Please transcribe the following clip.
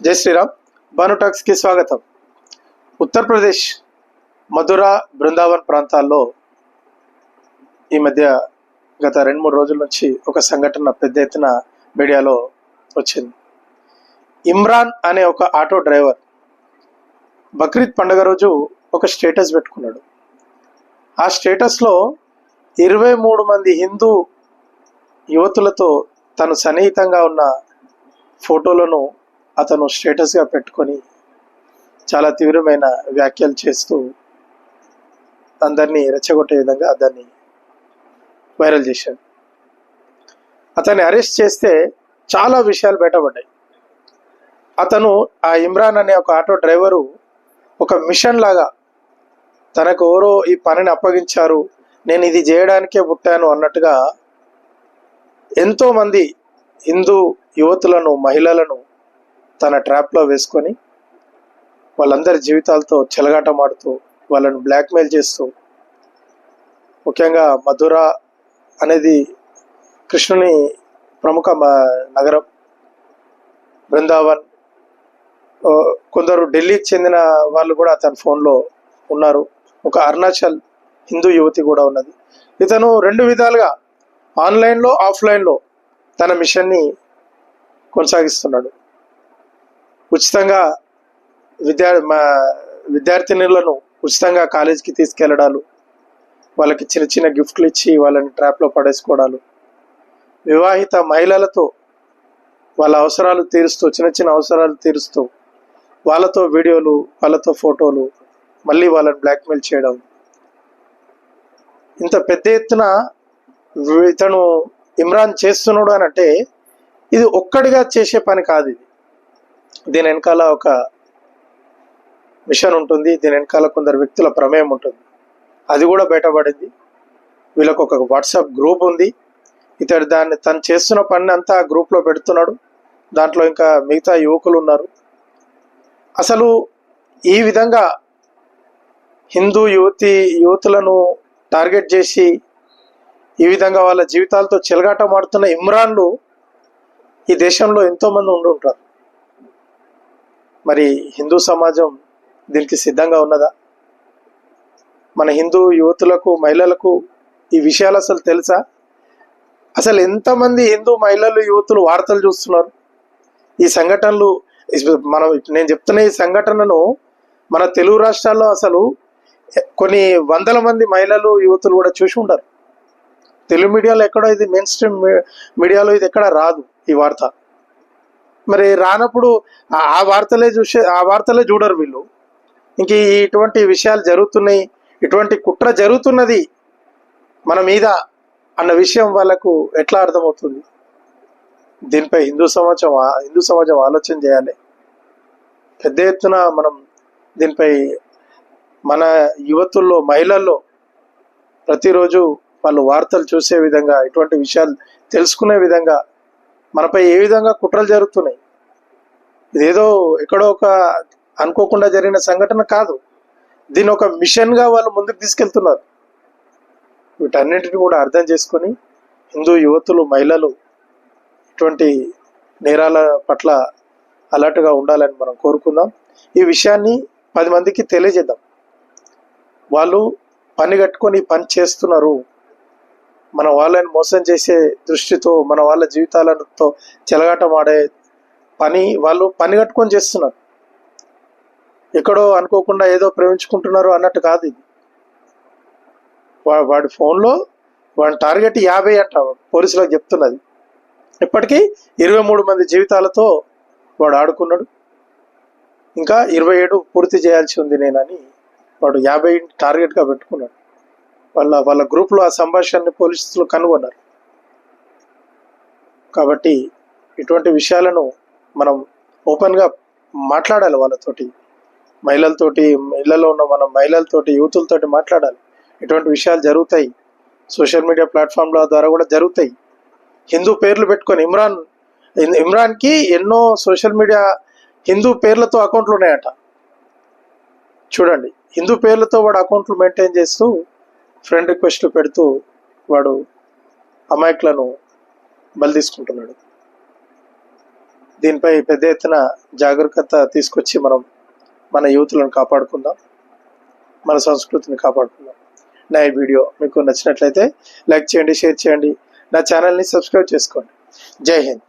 జై శ్రీరామ్. భానుటాక్స్కి స్వాగతం. ఉత్తరప్రదేశ్ మధుర బృందావన్ ప్రాంతాల్లో ఈ మధ్య గత రెండు మూడు రోజుల నుంచి ఒక సంఘటన పెద్ద ఎత్తున మీడియాలో వచ్చింది. ఇమ్రాన్ అనే ఒక ఆటో డ్రైవర్ బక్రీద్ పండుగ రోజు ఒక స్టేటస్ పెట్టుకున్నాడు. ఆ స్టేటస్లో ఇరవై మూడు మంది హిందూ యువతులతో తను సన్నిహితంగా ఉన్న ఫోటోలను అతను స్టేటస్గా పెట్టుకొని చాలా తీవ్రమైన వ్యాఖ్యలు చేస్తూ అందరినీ రెచ్చగొట్టే విధంగా దాన్ని వైరల్ చేశాడు. అతన్ని అరెస్ట్ చేస్తే చాలా విషయాలు బయటపడ్డాయి. అతను ఆ ఇమ్రాన్ అనే ఒక ఆటో డ్రైవరు ఒక మిషన్ లాగా తనకు ఎవరో ఈ పనిని అప్పగించారు నేను ఇది చేయడానికే పుట్టాను అన్నట్టుగా ఎంతోమంది హిందూ యువతులను మహిళలను తన ట్రాప్లో వేసుకొని వాళ్ళందరి జీవితాలతో చెలగాటమాడుతూ వాళ్ళను బ్లాక్మెయిల్ చేస్తూ ముఖ్యంగా మధుర అనేది కృష్ణుని ప్రముఖ మ- నగరం. బృందావన్ కొందరు ఢిల్లీకి చెందిన వాళ్ళు కూడా అతని ఫోన్లో ఉన్నారు. ఒక అరుణాచల్ హిందూ యువతి కూడా ఉన్నది. ఇతను రెండు విధాలుగా ఆన్లైన్లో ఆఫ్లైన్లో తన మిషన్ని కొనసాగిస్తున్నాడు. ఉచితంగా విద్యా మా విద్యార్థినులను ఉచితంగా కాలేజీకి తీసుకెళ్ళడాలు వాళ్ళకి చిన్న చిన్న గిఫ్ట్లు ఇచ్చి వాళ్ళని ట్రాప్లో పడేసుకోవడాలు వివాహిత మహిళలతో వాళ్ళ అవసరాలు తీరుస్తూ చిన్న చిన్న అవసరాలు తీరుస్తూ వాళ్ళతో వీడియోలు వాళ్ళతో ఫోటోలు మళ్ళీ వాళ్ళని బ్లాక్మెయిల్ చేయడం. ఇంత పెద్ద ఎత్తున ఇతను ఇమ్రాన్ చేస్తున్నాడు అని అంటే ఇది ఒక్కడిగా చేసే పని కాదు ఇది. దీని వెనకాల ఒక మిషన్ ఉంటుంది. దీని వెనకాల కొందరు వ్యక్తుల ప్రమేయం ఉంటుంది. అది కూడా బయటపడింది. వీళ్ళకు ఒక వాట్సాప్ గ్రూప్ ఉంది. ఇతడు దాన్ని తను చేస్తున్న పని అంతా ఆ గ్రూప్లో పెడుతున్నాడు. దాంట్లో ఇంకా మిగతా యువకులు ఉన్నారు. అసలు ఈ విధంగా హిందూ యువతి యువతులను టార్గెట్ చేసి ఈ విధంగా వాళ్ళ జీవితాలతో చెలగాటమాడుతున్న ఇమ్రాన్లు ఈ దేశంలో ఎంతోమంది ఉండి ఉంటారు మరి హిందూ సమాజం దీనికి సిద్ధంగా ఉన్నదా? మన హిందూ యువతులకు మహిళలకు ఈ విషయాలు అసలు తెలుసా? అసలు ఎంతమంది హిందూ మహిళలు యువతులు వార్తలు చూస్తున్నారు? ఈ సంఘటనలు మనం నేను చెప్తున్న ఈ సంఘటనను మన తెలుగు రాష్ట్రాల్లో అసలు కొన్ని వందల మంది మహిళలు యువతులు కూడా చూసి ఉంటారు తెలుగు మీడియాలో ఎక్కడో ఇది మెయిన్ స్ట్రీమ్ మీడియాలో ఇది ఎక్కడ రాదు ఈ వార్త. మరి రానప్పుడు ఆ- వార్తలే చూసే ఆ వార్తలే చూడరు వీళ్ళు. ఇంక ఈ ఇటువంటి విషయాలు జరుగుతున్నాయి ఇటువంటి కుట్ర జరుగుతున్నది మన మీద అన్న విషయం వాళ్ళకు ఎట్లా అర్థమవుతుంది? దీనిపై హిందూ సమాజం హిందూ సమాజం ఆలోచన చేయాలి. పెద్ద ఎత్తున మనం దీనిపై మన యువతుల్లో మహిళల్లో ప్రతిరోజు వాళ్ళు వార్తలు చూసే విధంగా ఇటువంటి విషయాలు తెలుసుకునే విధంగా మనపై ఏ విధంగా కుట్రలు జరుగుతున్నాయి? ఇదేదో ఎక్కడో ఒక అనుకోకుండా జరిగిన సంఘటన కాదు. దీని ఒక మిషన్గా వాళ్ళు ముందుకు తీసుకెళ్తున్నారు. వీటన్నిటిని కూడా అర్థం చేసుకొని హిందూ యువతులు మహిళలు ఇటువంటి నేరాల పట్ల అలర్ట్గా ఉండాలని మనం కోరుకుందాం. ఈ విషయాన్ని పది మందికి తెలియజేద్దాం. వాళ్ళు పని కట్టుకొని పని చేస్తున్నారు. మన వాళ్ళని మోసం చేసే దృష్టితో మన వాళ్ళ జీవితాలతో చెలగాటమాడే పని వాళ్ళు పని కట్టుకొని చేస్తున్నారు. ఎక్కడో అనుకోకుండా ఏదో ప్రేమించుకుంటున్నారు అన్నట్టు కాదు ఇది. వా- వాడి ఫోన్లో వాడి టార్గెట్ యాభై అంట పోలీసులకు చెప్తున్నది. ఇప్పటికీ ఇరవై మూడు మంది జీవితాలతో వాడు ఆడుకున్నాడు. ఇంకా ఇరవై ఏడు పూర్తి చేయాల్సి ఉంది నేనని వాడు యాభై టార్గెట్గా పెట్టుకున్నాడు. వాళ్ళ వాళ్ళ గ్రూప్లో ఆ సంభాషణని పోలీసులు కనుగొన్నారు. కాబట్టి ఇటువంటి విషయాలను మనం ఓపెన్గా మాట్లాడాలి వాళ్ళతోటి మహిళలతోటి ఇళ్ళలో ఉన్న మన మహిళలతోటి యూతులతోటి మాట్లాడాలి. ఇటువంటి విషయాలు జరుగుతాయి. సోషల్ మీడియా ప్లాట్ఫామ్ల ద్వారా కూడా జరుగుతాయి. హిందూ పేర్లు పెట్టుకొని ఇమ్రాన్ ఇమ్రాన్కి ఎన్నో సోషల్ మీడియా హిందూ పేర్లతో అకౌంట్లు ఉన్నాయట. చూడండి హిందూ పేర్లతో వాడు అకౌంట్లు మెయింటైన్ చేస్తూ ఫ్రెండ్ రిక్వెస్ట్లు పెడుతూ వాడు అమాయకులను బలి తీసుకుంటున్నాడు దీనిపై పెద్ద ఎత్తున జాగ్రత్త తీసుకొచ్చి మనం మన యూత్లను కాపాడుకుందాం. మన సంస్కృతిని కాపాడుకుందాం. నా ఈ వీడియో మీకు నచ్చినట్లయితే లైక్ చేయండి షేర్ చేయండి. నా ఛానల్ని సబ్స్క్రైబ్ చేసుకోండి. జై హింద్.